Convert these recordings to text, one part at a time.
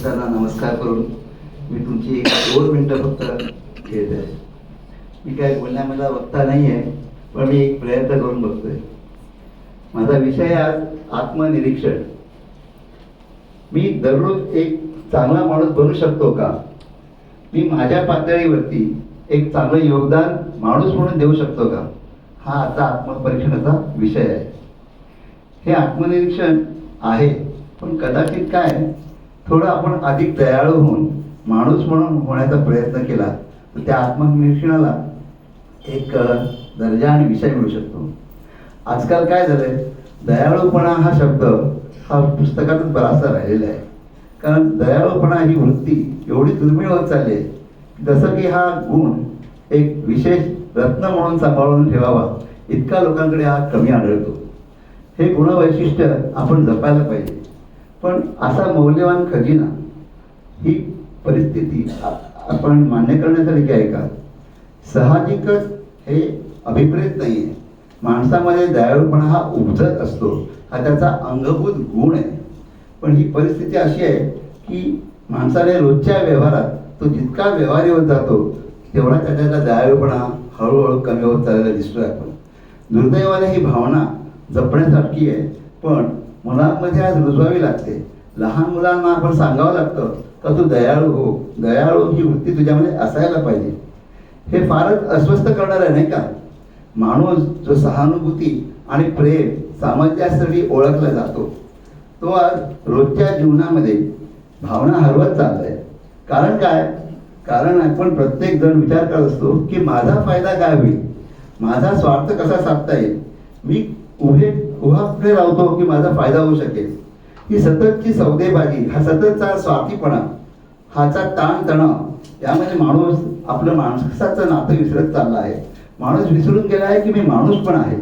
उपस्थितांना नमस्कार करून मी तुमची एक दोन मिनटं फक्त घेत आहे. मी काय बोलण्यामध्ये वक्ता नाही आहे पण मी एक प्रयत्न करून बघतोय. माझा विषय आज आत्मनिरीक्षण. मी दररोज एक चांगला माणूस बनू शकतो का? मी माझ्या पातळीवरती एक चांगलं योगदान माणूस म्हणून देऊ शकतो का? हा आता आत्मपरीक्षणाचा विषय आहे. हे आत्मनिरीक्षण आहे पण कदाचित काय थोडं आपण अधिक दयाळू होऊन माणूस म्हणून होण्याचा प्रयत्न केला तर त्या आत्मनिरीक्षणाला एक दर्जा आणि विषय मिळू शकतो. आजकाल काय झालंय? दयाळूपणा हा शब्द हा पुस्तकातच बराचसा राहिलेला आहे. कारण दयाळूपणा ही वृत्ती एवढी दुर्मिळ होत चालली आहे जसं की हा गुण एक विशेष रत्न म्हणून सांभाळून ठेवावा इतका लोकांकडे हा कमी आढळतो. हे गुणवैशिष्ट्य आपण जपायला पाहिजे. पण असा मौल्यवान खजिना ही परिस्थिती आपण मान्य करण्यासारखी आहे का? साहजिकच हे अभिप्रेत नाही आहे माणसामध्ये दयाळूपणा हा उपजत असतो. हा त्याचा अंगभूत गुण आहे. पण ही परिस्थिती अशी आहे की माणसाने रोजच्या व्यवहारात तो जितका व्यवहारी होत जातो तेवढा त्याच्यातला दयाळूपणा हळूहळू कमी होत चाललेला दिसतोय आपण. दुर्दैवाने ही भावना जपण्यासारखी आहे. पण मुलांमध्ये आज रुजवावी लागते. लहान मुलांना आपण सांगावं लागतं का तू दयाळू हो. दयाळू ही वृत्ती तुझ्यामध्ये असायला पाहिजे. हे फारच अस्वस्थ करणार आहे नाही का? माणूस जो सहानुभूती आणि प्रेम सामंजस्यासाठी ओळखला जातो तो आज रोजच्या जीवनामध्ये भावना हरवत चाललाय. कारण काय? कारण आपण प्रत्येक जण विचार करत असतो की माझा फायदा काय होईल? माझा स्वार्थ कसा साधता येईल? मी उभे उभा लावतो राहतो की माझा फायदा होऊ शकेल. ही सततची सौदेबाजी हा सततचा स्वार्थीपणा हाचा ताणतणाव यामध्ये माणूस आपलं माणसाचं नातं विसरत चालला आहे. माणूस विसरून गेला आहे की मी माणूस पण आहे?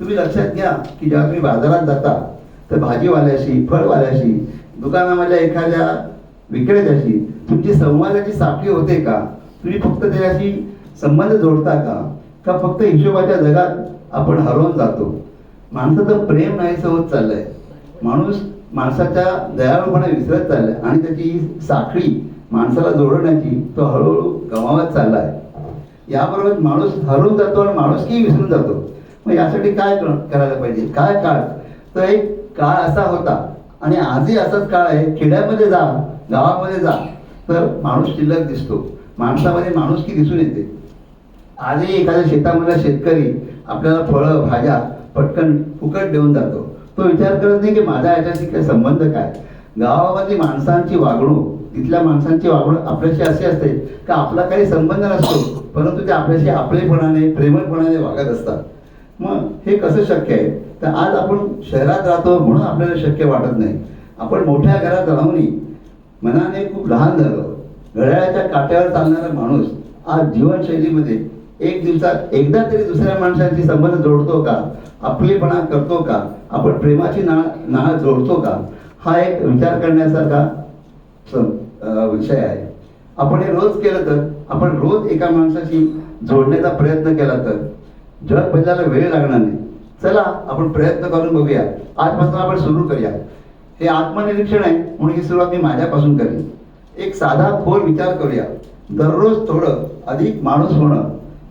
तुम्ही लक्षात घ्या की जेव्हा तुम्ही बाजारात जाता तर भाजीवाल्याशी फळवाल्याशी दुकानामधल्या एखाद्या विक्रेत्याशी तुमची संवादाची साखळी होते का? तुम्ही फक्त त्याच्याशी संबंध जोडता का? का फक्त हिशोबाच्या जगात आपण हरवून जातो? माणसाचं प्रेम नाहीसं होत चाललंय. माणूस माणसाच्या दयाळूपणा विसरत चाललाय आणि त्याची साखळी माणसाला जोडण्याची तो हळूहळू गमावत चाललाय. याबरोबर माणूस हरवून जातो आणि माणूसकी विसरून जातो. मग यासाठी काय कर- करायला पाहिजे? काय काळ? तर एक काळ असा होता आणि आजही असाच काळ आहे. खेड्यामध्ये जा गावामध्ये जा. तर माणूस शिल्लक दिसतो. माणसामध्ये माणुसकी दिसून येते. आजही एखाद्या शेतामधला शेतकरी आपल्याला फळं भाज्या पटकन फुकट देऊन जातो. तो विचार करत नाही की माझा याच्याशी काय संबंध काय? गावामध्ये माणसांची वागणूक तिथल्या माणसांची वागणूक आपल्याशी अशी असते का आपला काही संबंध नसतो परंतु ते आपल्याशी आपलेपणाने प्रेमळपणाने वागत असतात. मग हे कसं शक्य आहे? तर आज आपण शहरात राहतो म्हणून आपल्याला शक्य वाटत नाही. आपण मोठ्या घरात राहूनही मनाने खूप लहान झालो. घड्याळाच्या काट्यावर चालणारा माणूस आज जीवनशैलीमध्ये एक दिवसात एकदा तरी दुसऱ्या माणसांशी संबंध जोडतो का? आपलेपणा करतो का? आपण प्रेमाची नाळ नाळ जोडतो का? हा एक विचार करण्यासारखा विषय आहे. आपण हे रोज केलं तर आपण रोज एका माणसाशी जोडण्याचा प्रयत्न केला तर जग बदलायला वेळ लागणार नाही. चला आपण प्रयत्न करून बघूया. आजपासून आपण सुरू करूया. हे आत्मनिरीक्षण आहे म्हणून ही सुरुवात मी माझ्यापासून करेन. एक साधा खोल विचार करूया. दररोज थोडं अधिक माणूस होणं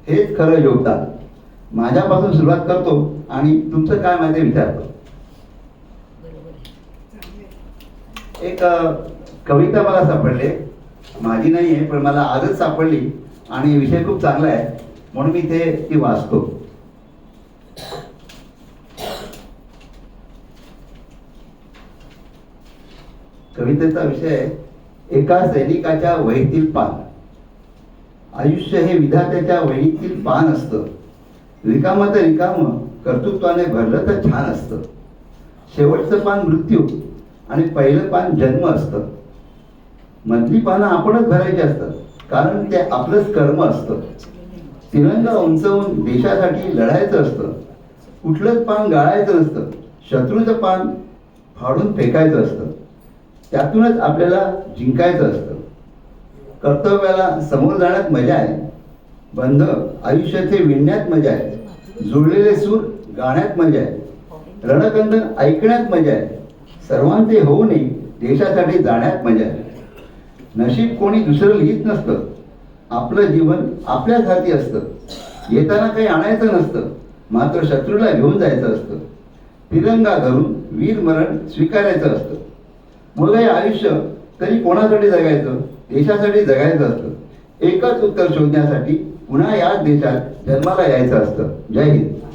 हेच खरं योगदान. माझ्यापासून सुरुवात करतो आणि तुमचं काय माहिती विचारतो एक कविता मला सापडली. माझी नाही आहे पण मला आजच सापडली आणि विषय खूप चांगला आहे. म्हणून मी ते ती वाचतो. कवितेचा विषय एका सैनिकाच्या वहीतील पान. आयुष्य हे विधात्याच्या वहीतील पान असतं. रिकामं तर रिकामं कर्तृत्वाने भरलं तर छान असतं. शेवटचं पान मृत्यू आणि पहिलं पान जन्म असतं. मधली पानं आपणच भरायची असतात कारण ते आपलंच कर्म असतं. तिरंगा उंचवून देशासाठी लढायचं असतं. कुठलंच पान गाळायचं नसतं. शत्रूचं पान फाडून फेकायचं असतं. त्यातूनच आपल्याला जिंकायचं असतं. कर्तव्याला समोर जाण्यात मजा आहे. बंध आयुष्याचे विणण्यात मजा आहे. जुळलेले सूर गाण्यात मजा आहे. रणकंदन ऐकण्यात मजा आहे. सर्वांचे होऊनही देशासाठी जाण्यात मजा आहे. नशीब कोणी दुसरं लिहित नसतं. आपलं जीवन आपल्याच हाती असतं. येताना काही आणायचं नसतं. मात्र शत्रूला घेऊन जायचं असतं. तिरंगा धरून वीर मरण स्वीकारायचं असतं. मग हे आयुष्य तरी कोणासाठी जगायचं? देशासाठी जगायचं असतं. एकच उत्तर शोधण्यासाठी पुन्हा याच देशात जन्माला यायचं असतं. जय हिंद.